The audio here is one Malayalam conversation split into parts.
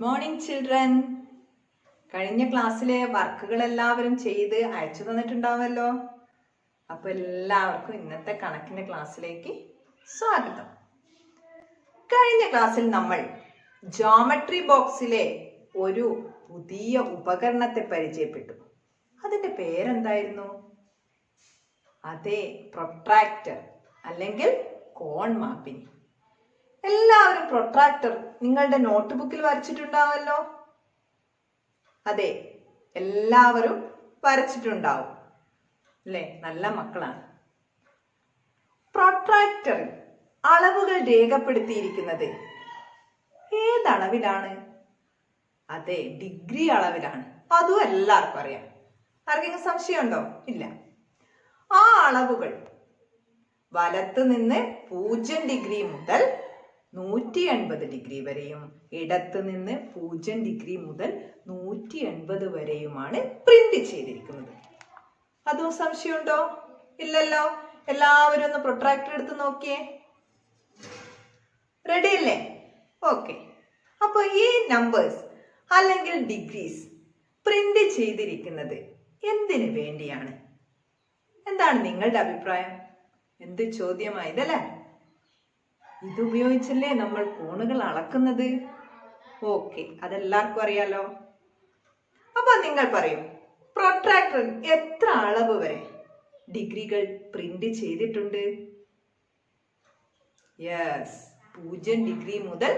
Morning children. കഴിഞ്ഞ ക്ലാസ്സിലെ വർക്കുകൾ എല്ലാവരും ചെയ്ത് അയച്ചു തന്നിട്ടുണ്ടാവുമല്ലോ അപ്പൊ എല്ലാവർക്കും ഇന്നത്തെ കണക്കിന്റെ ക്ലാസ്സിലേക്ക് സ്വാഗതം. കഴിഞ്ഞ ക്ലാസ്സിൽ നമ്മൾ ജോമട്രി ബോക്സിലെ ഒരു പുതിയ ഉപകരണത്തെ പരിചയപ്പെട്ടു. അതിന്റെ പേരെന്തായിരുന്നു? അതെ പ്രൊട്രാക്ടർ അല്ലെങ്കിൽ കോൺ മാപ്പിംഗ് എല്ലാവരും പ്രൊട്രാക്ടർ നിങ്ങളുടെ നോട്ട് ബുക്കിൽ വരച്ചിട്ടുണ്ടാവല്ലോ? അതെ എല്ലാവരും വരച്ചിട്ടുണ്ടാവും. അല്ലേ? നല്ല മക്കളാണ്. പ്രൊട്രാക്ടറിൽ അളവുകൾ രേഖപ്പെടുത്തിയിരിക്കുന്നത് ഏതളവിലാണ്? അതെ ഡിഗ്രി അളവിലാണ്. അതും എല്ലാവർക്കും അറിയാം. ആർക്കെങ്കിലും സംശയമുണ്ടോ? ഇല്ല. ആ അളവുകൾ വലത്ത് നിന്ന് പൂജ്യം ഡിഗ്രി മുതൽ നൂറ്റി എൺപത് ഡിഗ്രി വരെയും ഇടത്ത് നിന്ന് പൂജ്യം ഡിഗ്രി മുതൽ നൂറ്റി എൺപത് വരെയുമാണ് പ്രിന്റ് ചെയ്തിരിക്കുന്നത്. അതും സംശയമുണ്ടോ? ഇല്ലല്ലോ. എല്ലാവരും ഒന്ന് പ്രൊട്രാക്ടർ എടുത്ത് നോക്കിയേ. റെഡി അല്ലേ? ഓക്കെ അപ്പോൾ ഈ നമ്പേഴ്സ് അല്ലെങ്കിൽ ഡിഗ്രീസ് പ്രിന്റ് ചെയ്തിരിക്കുന്നത് എന്തിനു വേണ്ടിയാണ്? എന്താണ് നിങ്ങളുടെ അഭിപ്രായം? എന്ത് ചോദ്യമായതല്ലേ ഇതുപയോഗിച്ചല്ലേ നമ്മൾ കോണുകൾ അളക്കുന്നത്? ഓക്കെ അതെല്ലാവർക്കും അറിയാലോ. അപ്പൊ നിങ്ങൾ പറയും പ്രൊട്രാക്ടർ എത്ര അളവ് വരെ ഡിഗ്രികൾ പ്രിന്റ് ചെയ്തിട്ടുണ്ട്? യെസ് പൂജ്യം ഡിഗ്രി മുതൽ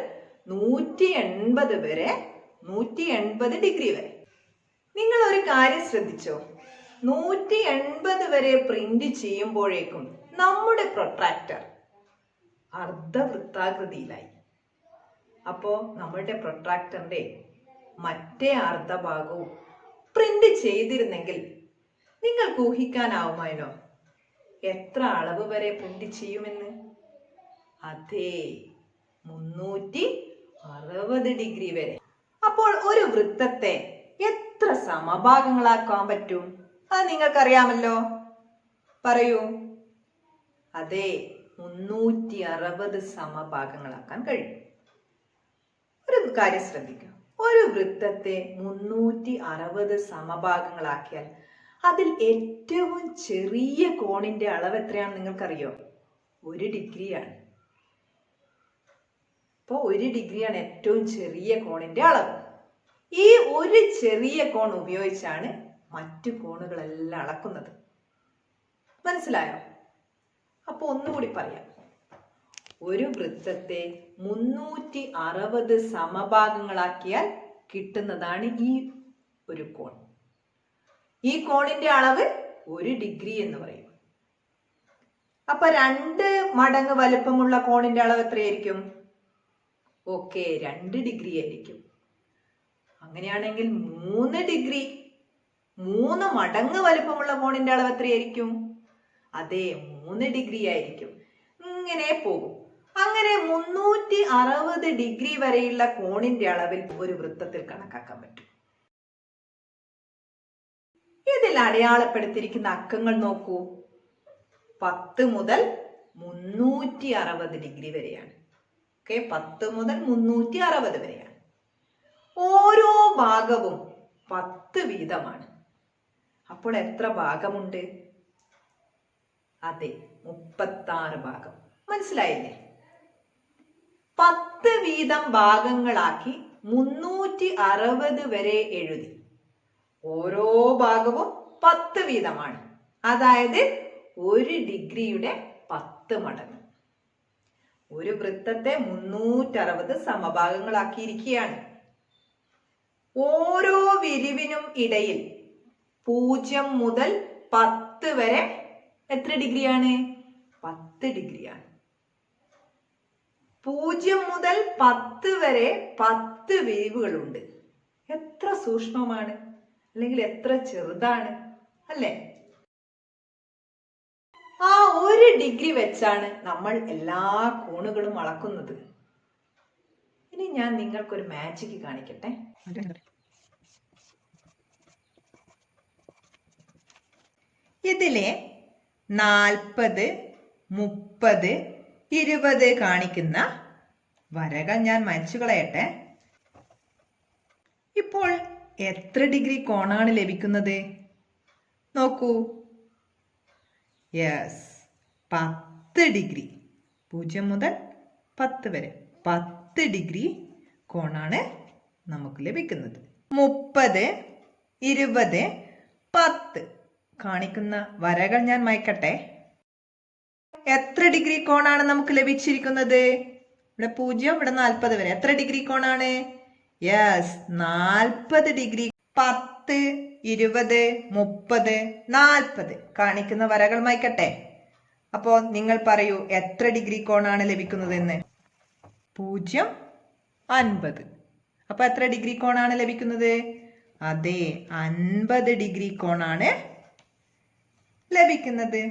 നൂറ്റി എൺപത് വരെ നൂറ്റി എൺപത് ഡിഗ്രി വരെ. നിങ്ങൾ ഒരു കാര്യം ശ്രദ്ധിച്ചോ? നൂറ്റി എൺപത് വരെ പ്രിന്റ് ചെയ്യുമ്പോഴേക്കും നമ്മുടെ പ്രൊട്രാക്ടർ അർദ്ധവൃത്താകൃതിയിലായി. അപ്പോ നമ്മളുടെ പ്രൊട്രാക്ടറിന്റെ മറ്റേ അർദ്ധഭാഗവും പ്രിന്റ് ചെയ്തിരുന്നെങ്കിൽ നിങ്ങൾക്ക് ഊഹിക്കാനാവുമായിരുന്നോ എത്ര അളവ് വരെ പ്രിന്റ് ചെയ്യുമെന്ന്? അതെ മുന്നൂറ്റി അറുപത് ഡിഗ്രി വരെ. അപ്പോൾ ഒരു വൃത്തത്തെ എത്ര സമഭാഗങ്ങളാക്കാൻ പറ്റും? അത് നിങ്ങൾക്കറിയാമല്ലോ. പറയൂ. അതെ മുന്നൂറ്റി അറുപത് സമഭാഗങ്ങളാക്കാൻ കഴിയും. ഒരു കാര്യം ശ്രദ്ധിക്കുക. ഒരു വൃത്തത്തെ മുന്നൂറ്റി അറുപത് സമഭാഗങ്ങളാക്കിയാൽ അതിൽ ഏറ്റവും ചെറിയ കോണിന്റെ അളവ് എത്രയാണെന്ന് നിങ്ങൾക്കറിയോ? ഒരു ഡിഗ്രിയാണ്. അപ്പോൾ ഒരു ഡിഗ്രിയാണ് ഏറ്റവും ചെറിയ കോണിന്റെ അളവ്. ഈ ഒരു ചെറിയ കോൺ ഉപയോഗിച്ചാണ് മറ്റു കോണുകളെല്ലാം അളക്കുന്നത്. മനസ്സിലായോ? അപ്പൊ ഒന്നുകൂടി പറയാം. ഒരു വൃത്തത്തെ മുന്നൂറ്റി അറുപത് സമഭാഗങ്ങളാക്കിയാൽ കിട്ടുന്നതാണ് ഈ ഒരു കോൺ. ഈ കോണിന്റെ അളവ് ഒരു ഡിഗ്രി എന്ന് പറയും. അപ്പൊ രണ്ട് മടങ്ങ് വലുപ്പമുള്ള കോണിന്റെ അളവ് എത്രയായിരിക്കും? ഓക്കെ രണ്ട് ഡിഗ്രി ആയിരിക്കും. അങ്ങനെയാണെങ്കിൽ മൂന്ന് ഡിഗ്രി. മൂന്ന് മടങ്ങ് വലുപ്പമുള്ള കോണിന്റെ അളവ് എത്രയായിരിക്കും? അതെ മൂന്ന് ഡിഗ്രി ആയിരിക്കും. ഇങ്ങനെ പോകും. അങ്ങനെ മുന്നൂറ്റി അറുപത് ഡിഗ്രി വരെയുള്ള കോണിന്റെ അളവിൽ ഒരു വൃത്തത്തിൽ കണക്കാക്കാൻ പറ്റും. ഇതിൽ അടയാളപ്പെടുത്തിയിരിക്കുന്ന അക്കങ്ങൾ നോക്കൂ. പത്ത് മുതൽ മുന്നൂറ്റി അറുപത് ഡിഗ്രി വരെയാണ്. ഓക്കെ പത്ത് മുതൽ മുന്നൂറ്റി അറുപത് വരെയാണ്. ഓരോ ഭാഗവും പത്ത് വീതമാണ്. അപ്പോൾ എത്ര ഭാഗമുണ്ട്? അതെ മുപ്പത്താറ് ഭാഗം. മനസ്സിലായില്ലേ? പത്ത് വീതം ഭാഗങ്ങളാക്കി മുന്നൂറ്റി അറുപത് വരെ എഴുതി. ഓരോ ഭാഗവും പത്ത് വീതമാണ്. അതായത് ഒരു ഡിഗ്രിയുടെ പത്ത് മടങ്ങ്. ഒരു വൃത്തത്തെ മുന്നൂറ്ററുപത് സമഭാഗങ്ങളാക്കിയിരിക്കുകയാണ്. ഓരോ വിരിവിനും ഇടയിൽ പൂജ്യം മുതൽ പത്ത് വരെ എത്ര ഡിഗ്രിയാണ്? പത്ത് ഡിഗ്രിയാണ്. പൂജ്യം മുതൽ പത്ത് വരെ പത്ത് വേവുകളുണ്ട്. എത്ര സൂക്ഷ്മമാണ്? അല്ലെങ്കിൽ എത്ര ചെറുതാണ്? അല്ലേ? ആ ഒരു ഡിഗ്രി വെച്ചാണ് നമ്മൾ എല്ലാ കോണുകളും അളക്കുന്നത്. ഇനി ഞാൻ നിങ്ങൾക്കൊരു മാജിക് കാണിക്കട്ടെ. ഇതിലെ നാൽപ്പത് മുപ്പത് ഇരുപത് കാണിക്കുന്ന വരകൾ ഞാൻ മരിച്ചു കളയട്ടെ. ഇപ്പോൾ എത്ര ഡിഗ്രി കോണാണ് ലഭിക്കുന്നത്? നോക്കൂ. യെസ് പത്ത് ഡിഗ്രി. പൂജ്യം മുതൽ പത്ത് വരെ. പത്ത് ഡിഗ്രി കോണാണ് നമുക്ക് ലഭിക്കുന്നത്. മുപ്പത് ഇരുപത് പത്ത്. കാണിക്കുന്ന വരകൾ ഞാൻ മയക്കട്ടെ? എത്ര ഡിഗ്രി കോണാണ് നമുക്ക് ലഭിച്ചിരിക്കുന്നത്? ഇവിടെ പൂജ്യം ഇവിടെ നാൽപ്പത് വരെ. എത്ര ഡിഗ്രി കോണാണ്? യെസ് നാൽപ്പത് ഡിഗ്രി. പത്ത് ഇരുപത് മുപ്പത് നാൽപ്പത്. കാണിക്കുന്ന വരകൾ മയക്കട്ടെ. അപ്പോ നിങ്ങൾ പറയൂ എത്ര ഡിഗ്രി കോണാണ് ലഭിക്കുന്നതെന്ന്? പൂജ്യം അൻപത്. അപ്പൊ എത്ര ഡിഗ്രി കോണാണ് ലഭിക്കുന്നത്? അതെ അൻപത് ഡിഗ്രി കോണാണ് ലഭിക്കുന്നത്?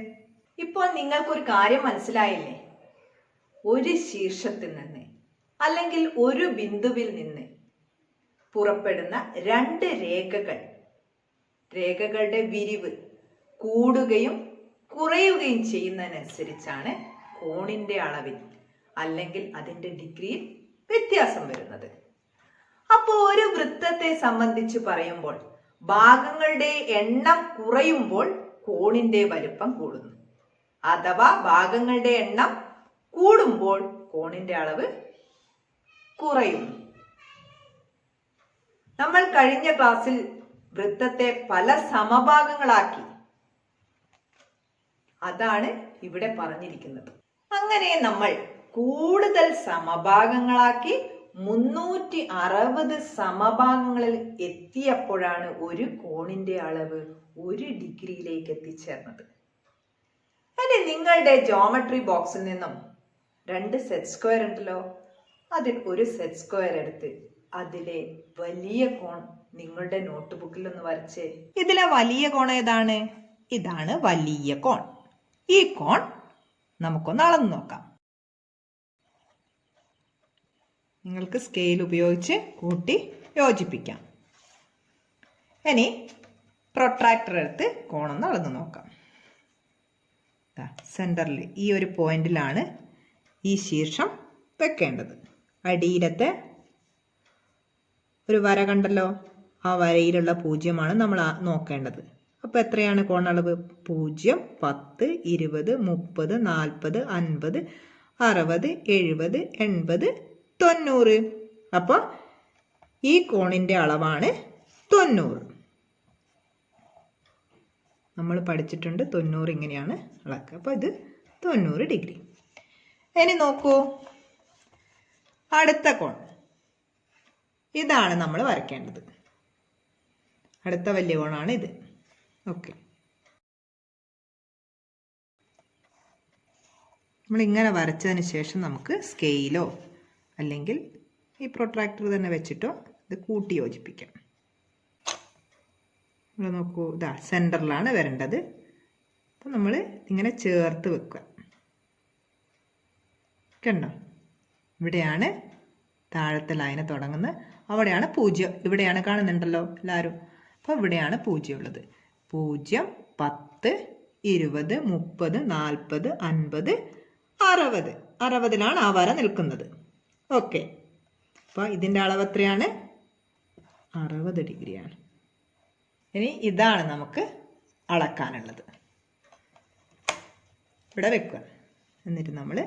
ഇപ്പോൾ നിങ്ങൾക്കൊരു കാര്യം മനസ്സിലായില്ലേ? ഒരു ശീർഷത്തിൽ നിന്ന് അല്ലെങ്കിൽ ഒരു ബിന്ദുവിൽ നിന്ന് പുറപ്പെടുന്ന രണ്ട് രേഖകൾ. രേഖകളുടെ വിരിവ് കൂടുകയും കുറയുകയും ചെയ്യുന്നതിനനുസരിച്ചാണ് കോണിന്റെ അളവിൽ അല്ലെങ്കിൽ അതിന്റെ ഡിഗ്രിയിൽ വ്യത്യാസം വരുന്നത്. അപ്പോൾ ഒരു വൃത്തത്തെ സംബന്ധിച്ച് പറയുമ്പോൾ ഭാഗങ്ങളുടെ എണ്ണം കുറയുമ്പോൾ കോണിന്റെ വലുപ്പം കൂടുന്നു. അഥവാ ഭാഗങ്ങളുടെ എണ്ണം കൂടുമ്പോൾ കോണിന്റെ അളവ് കുറയുന്നു. നമ്മൾ കഴിഞ്ഞ ക്ലാസ്സിൽ വൃത്തത്തെ പല സമഭാഗങ്ങളാക്കി. അതാണ് ഇവിടെ പറഞ്ഞിരിക്കുന്നത്. അങ്ങനെ നമ്മൾ കൂടുതൽ സമഭാഗങ്ങളാക്കി മുന്നൂറ്റി അറുപത് സമഭാഗങ്ങളിൽ എത്തിയപ്പോഴാണ് ഒരു കോണിന്റെ അളവ് ഒരു ഡിഗ്രിയിലേക്ക് എത്തിച്ചേർന്നത്. അല്ലെ നിങ്ങളുടെ ജോമട്രി ബോക്സിൽ നിന്നും രണ്ട് സെറ്റ് സ്ക്വയർ ഉണ്ടല്ലോ. അതിൽ ഒരു സെറ്റ് സ്ക്വയർ എടുത്ത് അതിലെ വലിയ കോൺ നിങ്ങളുടെ നോട്ട് ബുക്കിൽ ഒന്ന് വരച്ച്. ഇതിലെ വലിയ കോൺ ഏതാണ്? ഇതാണ് വലിയ കോൺ. ഈ കോൺ നമുക്കൊന്ന് അളന്നു നോക്കാം. നിങ്ങൾക്ക് സ്കെയിൽ ഉപയോഗിച്ച് കൂട്ടി യോജിപ്പിക്കാം. ഇനി പ്രൊട്രാക്ടർ എടുത്ത് കോണൊന്ന് അളന്ന് നോക്കാം. സെന്ററിൽ ഈ ഒരു പോയിന്റിലാണ് ഈ ശീർഷം വെക്കേണ്ടത്. അടിയിലത്തെ ഒരു വര കണ്ടല്ലോ? ആ വരയിലുള്ള പൂജ്യമാണ് നമ്മൾ നോക്കേണ്ടത്. അപ്പോൾ എത്രയാണ് കോണളവ് പൂജ്യം പത്ത് ഇരുപത് മുപ്പത് നാൽപ്പത് അൻപത് അറുപത് എഴുപത് എൺപത് തൊണ്ണൂറ്. അപ്പോൾ ഈ കോണിന്റെ അളവാണ് തൊണ്ണൂറ്. നമ്മൾ പഠിച്ചിട്ടുണ്ട് തൊണ്ണൂറ് ഇങ്ങനെയാണ് അളക്കുക അപ്പോൾ ഇത് തൊണ്ണൂറ് ഡിഗ്രി. ഇനി നോക്കൂ. അടുത്ത കോൺ. ഇതാണ് നമ്മൾ വരയ്ക്കേണ്ടത്. അടുത്ത വലിയ കോണാണ് ഇത്. ഓക്കെ. നമ്മളിങ്ങനെ വരച്ചതിന് ശേഷം നമുക്ക് സ്കെയിലോ അല്ലെങ്കിൽ ഈ പ്രൊട്രാക്ടർ തന്നെ വെച്ചിട്ടോ ഇത് കൂട്ടി യോജിപ്പിക്കാം. ഇവിടെ നോക്കൂ ഇതാ സെന്ററിലാണ് വരേണ്ടത്. അപ്പം നമ്മൾ ഇങ്ങനെ ചേർത്ത് വെക്കുക. കണ്ടോ? ഇവിടെയാണ് താഴത്തെ ലൈന് തുടങ്ങുന്നത്. അവിടെയാണ് പൂജ്യം. ഇവിടെയാണ് കാണുന്നുണ്ടല്ലോ എല്ലാവരും. അപ്പോൾ ഇവിടെയാണ് പൂജ്യം ഉള്ളത്. പൂജ്യം പത്ത് ഇരുപത് മുപ്പത് നാൽപ്പത് അൻപത് അറുപത്. അറുപതിലാണ് ആ വര നിൽക്കുന്നത്. ഓക്കെ. അപ്പോൾ ഇതിന്റെ അളവ് എത്രയാണ്? അറുപത് ഡിഗ്രിയാണ്. ഇനി ഇതാണ് നമുക്ക് അളക്കാനുള്ളത്. ഇവിടെ വെക്കുക. എന്നിട്ട് നമ്മൾ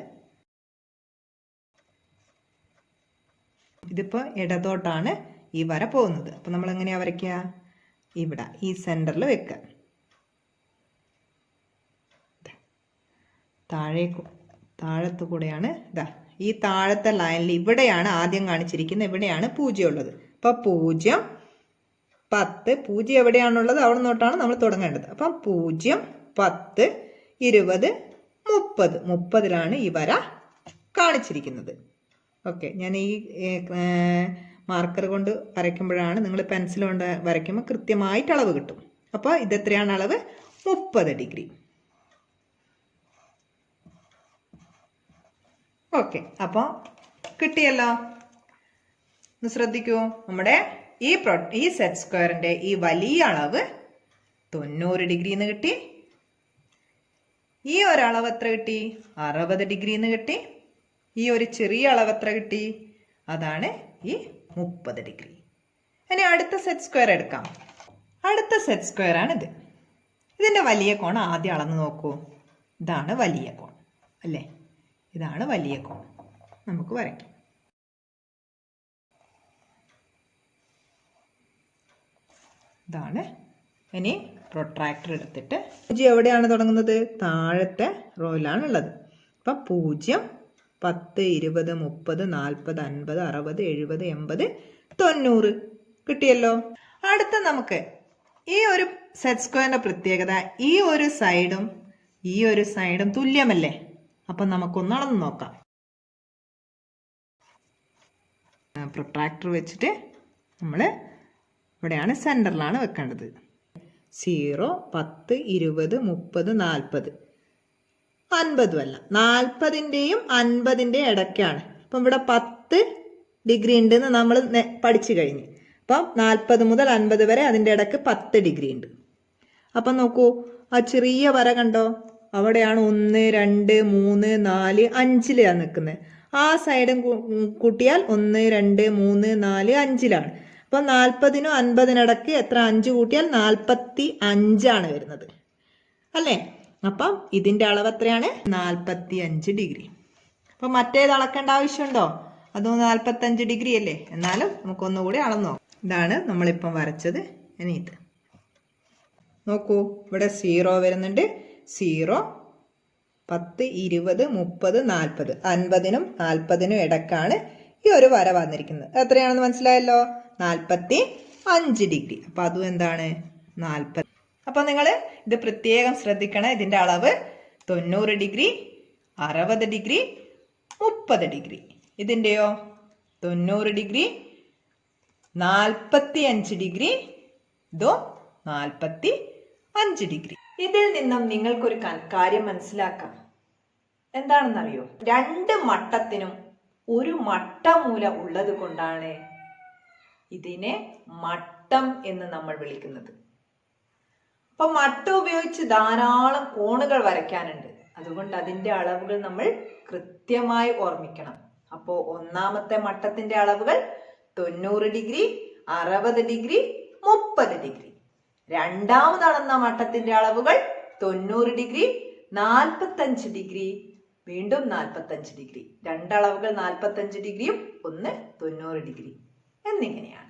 ഇതിപ്പോൾ ഇടതോട്ടാണ് ഈ വര പോകുന്നത്. അപ്പോൾ നമ്മൾ എങ്ങനെയാ വരയ്ക്കുക? ഇവിടെ ഈ സെന്ററിൽ വെക്കുക. താഴേക്ക് താഴത്തു കൂടെയാണ് ഇതാ ഈ താഴത്തെ ലൈനിൽ ഇവിടെയാണ് ആദ്യം കാണിച്ചിരിക്കുന്നത്. ഇവിടെയാണ് പൂജ്യം ഉള്ളത് അപ്പോൾ പൂജ്യം പത്ത്. പൂജ്യം എവിടെയാണുള്ളത്? അവിടെ നിന്നോട്ടാണ് നമ്മൾ തുടങ്ങേണ്ടത്. അപ്പം പൂജ്യം പത്ത് ഇരുപത് മുപ്പത്. മുപ്പതിലാണ് ഈ വര കാണിച്ചിരിക്കുന്നത്. ഓക്കെ. ഞാൻ ഈ മാർക്കർ കൊണ്ട് വരയ്ക്കുമ്പോഴാണ് നിങ്ങൾ പെൻസിൽ കൊണ്ട് വരയ്ക്കുമ്പോൾ കൃത്യമായിട്ട് അളവ് കിട്ടും. അപ്പോൾ ഇതെത്രയാണ് അളവ്? മുപ്പത് ഡിഗ്രി. ഓക്കെ അപ്പോൾ കിട്ടിയല്ലോ. ഒന്ന് ശ്രദ്ധിക്കൂ. നമ്മുടെ ഈ പ്രൊ ഈ സെറ്റ് സ്ക്വയറിന്റെ ഈ വലിയ അളവ് തൊണ്ണൂറ് ഡിഗ്രിന്ന് കിട്ടി. ഈ ഒരളവ് എത്ര കിട്ടി? അറുപത് ഡിഗ്രിന്ന് കിട്ടി. ഈ ഒരു ചെറിയ അളവ് എത്ര കിട്ടി? അതാണ് ഈ മുപ്പത് ഡിഗ്രി. ഇനി അടുത്ത സെറ്റ് സ്ക്വയർ എടുക്കാം. അടുത്ത സെറ്റ് സ്ക്വയർ ആണിത് ഇതിന്റെ വലിയ കോൺ ആദ്യം അളന്ന് നോക്കൂ. ഇതാണ് വലിയ കോൺ അല്ലേ? ഇതാണ് വലിയ കോൺ. നമുക്ക് വരയ്ക്കാം. ഇതാണ് ഇനി പ്രൊട്രാക്ടർ എടുത്തിട്ട്. പൂജ്യം എവിടെയാണ് തുടങ്ങുന്നത്? താഴത്തെ റോയിലാണ് ഉള്ളത് അപ്പം പൂജ്യം പത്ത് ഇരുപത് മുപ്പത് നാൽപ്പത് അൻപത് അറുപത് എഴുപത് എൺപത് തൊണ്ണൂറ്. കിട്ടിയല്ലോ? അടുത്ത നമുക്ക് ഈ ഒരു സെറ്റ് സ്ക്വയറിന്റെ പ്രത്യേകത ഈ ഒരു സൈഡും ഈ ഒരു സൈഡും തുല്യമല്ലേ? അപ്പം നമുക്കൊന്ന് അളന്ന് നോക്കാം പ്രൊട്രാക്ടർ വെച്ചിട്ട് നമ്മൾ ഇവിടെയാണ് സെന്ററിലാണ് വെക്കേണ്ടത്. സീറോ പത്ത് ഇരുപത് മുപ്പത് നാൽപ്പത് അൻപതും അല്ല നാൽപ്പതിന്റെയും അൻപതിന്റെയും ഇടയ്ക്കാണ്. അപ്പം ഇവിടെ പത്ത് ഡിഗ്രി ഉണ്ടെന്ന് നമ്മൾ പഠിച്ചു കഴിഞ്ഞു. അപ്പം നാൽപ്പത് മുതൽ അൻപത് വരെ അതിന്റെ ഇടയ്ക്ക് പത്ത് ഡിഗ്രി ഉണ്ട്. അപ്പം നോക്കൂ ആ ചെറിയ വര കണ്ടോ? അവിടെയാണ് ഒന്ന് രണ്ട് മൂന്ന് നാല് അഞ്ചിലാണ് നിൽക്കുന്നത് ആ സൈഡും കൂട്ടിയാൽ ഒന്ന് രണ്ട് മൂന്ന് നാല് അഞ്ചിലാണ്. അപ്പം നാൽപ്പതിനും അൻപതിനിടയ്ക്ക് എത്ര അഞ്ച് കൂട്ടിയാൽ നാൽപ്പത്തി അഞ്ചാണ് വരുന്നത്. അല്ലേ? അപ്പം ഇതിന്റെ അളവ് എത്രയാണ്? നാൽപ്പത്തി അഞ്ച് ഡിഗ്രി. അപ്പം മറ്റേത് അളക്കേണ്ട ആവശ്യമുണ്ടോ? അതും നാൽപ്പത്തഞ്ച് ഡിഗ്രി അല്ലേ? എന്നാലും നമുക്കൊന്നുകൂടി അളന്നോ ഇതാണ് നമ്മളിപ്പം വരച്ചത്. ഇനി ഇത്. നോക്കൂ ഇവിടെ സീറോ വരുന്നുണ്ട്. സീറോ പത്ത് ഇരുപത് മുപ്പത് നാൽപ്പത്. അൻപതിനും നാൽപ്പതിനും ഇടക്കാണ് ഈ ഒരു വര വന്നിരിക്കുന്നത്. എത്രയാണെന്ന് മനസ്സിലായല്ലോ? നാൽപ്പത്തി അഞ്ച് ഡിഗ്രി. അപ്പം അതും എന്താണ്? നാൽപ്പത്. അപ്പം നിങ്ങൾ ഇത് പ്രത്യേകം ശ്രദ്ധിക്കണം. ഇതിന്റെ അളവ് തൊണ്ണൂറ് ഡിഗ്രി അറുപത് ഡിഗ്രി മുപ്പത് ഡിഗ്രി. ഇതിന്റെയോ തൊണ്ണൂറ് ഡിഗ്രി നാൽപ്പത്തി അഞ്ച് ഡിഗ്രി ഇതോ നാൽപ്പത്തി അഞ്ച് ഡിഗ്രി. ഇതിൽ നിന്നും നിങ്ങൾക്കൊരു കാര്യം മനസ്സിലാക്കാം. എന്താണെന്നറിയോ? രണ്ട് മട്ടത്തിനും ഒരു മട്ടമൂല ഉള്ളത് കൊണ്ടാണ് ഇതിനെ മട്ടം എന്ന് നമ്മൾ വിളിക്കുന്നത്. അപ്പൊ മട്ട ഉപയോഗിച്ച് ധാരാളം കോണുകൾ വരയ്ക്കാനുണ്ട്. അതുകൊണ്ട് അതിന്റെ അളവുകൾ നമ്മൾ കൃത്യമായി ഓർമ്മിക്കണം. അപ്പോ ഒന്നാമത്തെ മട്ടത്തിന്റെ അളവുകൾ തൊണ്ണൂറ് ഡിഗ്രി അറുപത് ഡിഗ്രി മുപ്പത് ഡിഗ്രി. രണ്ടാമത് അളന്ന മട്ടത്തിന്റെ അളവുകൾ. തൊണ്ണൂറ് ഡിഗ്രി നാൽപ്പത്തഞ്ച് ഡിഗ്രി. വീണ്ടും നാൽപ്പത്തഞ്ച് ഡിഗ്രി. രണ്ടളവുകൾ നാൽപ്പത്തഞ്ച് ഡിഗ്രിയും ഒന്ന് തൊണ്ണൂറ് ഡിഗ്രി. എന്നിങ്ങനെയാണ്.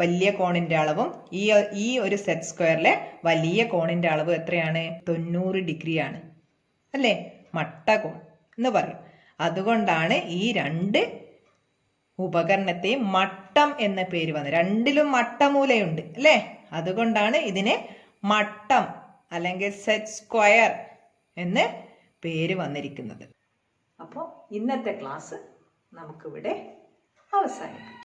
വലിയ കോണിന്റെ അളവും ഈ ഈ ഒരു സെറ്റ് സ്ക്വയറിലെ വലിയ കോണിന്റെ അളവ് എത്രയാണ്? തൊണ്ണൂറ് ഡിഗ്രിയാണ്. അല്ലേ? മട്ടകോൺ എന്ന് പറയും. അതുകൊണ്ടാണ് ഈ രണ്ട് ഉപകരണത്തെയും മട്ടം എന്ന പേര് വന്നത്. രണ്ടിലും മട്ടമൂലയുണ്ട്. അല്ലേ? അതുകൊണ്ടാണ് ഇതിനെ മട്ടം അല്ലെങ്കിൽ സെറ്റ് സ്ക്വയർ എന്ന് പേര് വന്നിരിക്കുന്നത്. അപ്പോൾ ഇന്നത്തെ ക്ലാസ് നമുക്കിവിടെ അവസാനിക്കും